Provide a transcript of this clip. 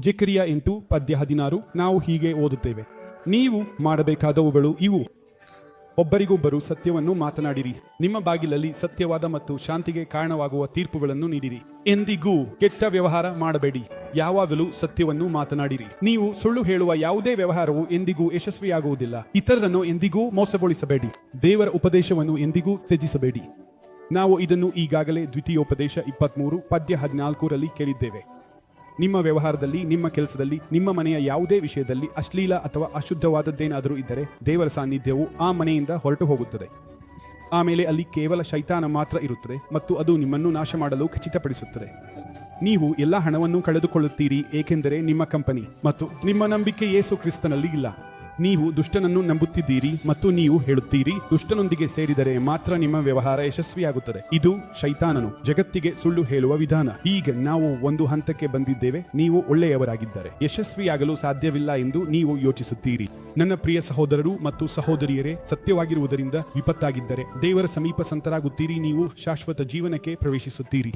ಜೆಕರಿಯ ಎಂಟು ಪದ್ಯ ಹದಿನಾರು ನಾವು ಹೀಗೆ ಓದುತ್ತೇವೆ. ನೀವು ಮಾಡಬೇಕಾದವುಗಳು ಇವು. ಒಬ್ಬರಿಗೊಬ್ಬರು ಸತ್ಯವನ್ನು ಮಾತನಾಡಿರಿ. ನಿಮ್ಮ ಬಾಗಿಲಲ್ಲಿ ಸತ್ಯವಾದ ಮತ್ತು ಶಾಂತಿಗೆ ಕಾರಣವಾಗುವ ತೀರ್ಪುಗಳನ್ನು ನೀಡಿರಿ. ಎಂದಿಗೂ ಕೆಟ್ಟ ವ್ಯವಹಾರ ಮಾಡಬೇಡಿ. ಯಾವಾಗಲೂ ಸತ್ಯವನ್ನು ಮಾತನಾಡಿರಿ. ನೀವು ಸುಳ್ಳು ಹೇಳುವ ಯಾವುದೇ ವ್ಯವಹಾರವು ಎಂದಿಗೂ ಯಶಸ್ವಿಯಾಗುವುದಿಲ್ಲ. ಇತರರನ್ನು ಎಂದಿಗೂ ಮೋಸಗೊಳಿಸಬೇಡಿ. ದೇವರ ಉಪದೇಶವನ್ನು ಎಂದಿಗೂ ತ್ಯಜಿಸಬೇಡಿ. ನಾವು ಇದನ್ನು ಈಗಾಗಲೇ ದ್ವಿತೀಯೋಪದೇಶ ಇಪ್ಪತ್ಮೂರು ಪದ್ಯ ಹದಿನಾಲ್ಕರಲ್ಲಿ ಕೇಳಿದ್ದೇವೆ. ನಿಮ್ಮ ವ್ಯವಹಾರದಲ್ಲಿ, ನಿಮ್ಮ ಕೆಲಸದಲ್ಲಿ, ನಿಮ್ಮ ಮನೆಯ ಯಾವುದೇ ವಿಷಯದಲ್ಲಿ ಅಶ್ಲೀಲ ಅಥವಾ ಅಶುದ್ಧವಾದದ್ದೇನಾದರೂ ಇದ್ದರೆ ದೇವರ ಸಾನ್ನಿಧ್ಯವು ಆ ಮನೆಯಿಂದ ಹೊರಟು ಹೋಗುತ್ತದೆ. ಆಮೇಲೆ ಅಲ್ಲಿ ಕೇವಲ ಶೈತಾನ ಮಾತ್ರ ಇರುತ್ತದೆ ಮತ್ತು ಅದು ನಿಮ್ಮನ್ನು ನಾಶ ಮಾಡಲು ಖಚಿತಪಡಿಸುತ್ತದೆ. ನೀವು ಎಲ್ಲ ಹಣವನ್ನು ಕಳೆದುಕೊಳ್ಳುತ್ತೀರಿ, ಏಕೆಂದರೆ ನಿಮ್ಮ ಕಂಪನಿ ಮತ್ತು ನಿಮ್ಮ ನಂಬಿಕೆ ಯೇಸು ಕ್ರಿಸ್ತನಲ್ಲಿ ಇಲ್ಲ. ನೀವು ದುಷ್ಟನನ್ನು ನಂಬುತ್ತಿದ್ದೀರಿ ಮತ್ತು ನೀವು ಹೇಳುತ್ತೀರಿ, ದುಷ್ಟನೊಂದಿಗೆ ಸೇರಿದರೆ ಮಾತ್ರ ನಿಮ್ಮ ವ್ಯವಹಾರ ಯಶಸ್ವಿಯಾಗುತ್ತದೆ. ಇದು ಶೈತಾನನು, ಜಗತ್ತಿಗೆ ಸುಳ್ಳು ಹೇಳುವ ವಿಧಾನ. ಈಗ ನಾವು ಒಂದು ಹಂತಕ್ಕೆ ಬಂದಿದ್ದೇವೆ, ನೀವು ಒಳ್ಳೆಯವರಾಗಿದ್ದರೆ. ಯಶಸ್ವಿಯಾಗಲು ಸಾಧ್ಯವಿಲ್ಲ ಎಂದು ನೀವು ಯೋಚಿಸುತ್ತೀರಿ. ನನ್ನ ಪ್ರಿಯ ಸಹೋದರರು ಮತ್ತು ಸಹೋದರಿಯರೇ, ಸತ್ಯವಾಗಿರುವುದರಿಂದ ವಿಪತ್ತಾಗಿದ್ದರೆ, ದೇವರ ಸಮೀಪ ಸಂತರಾಗುತ್ತೀರಿ, ನೀವು ಶಾಶ್ವತ ಜೀವನಕ್ಕೆ ಪ್ರವೇಶಿಸುತ್ತೀರಿ.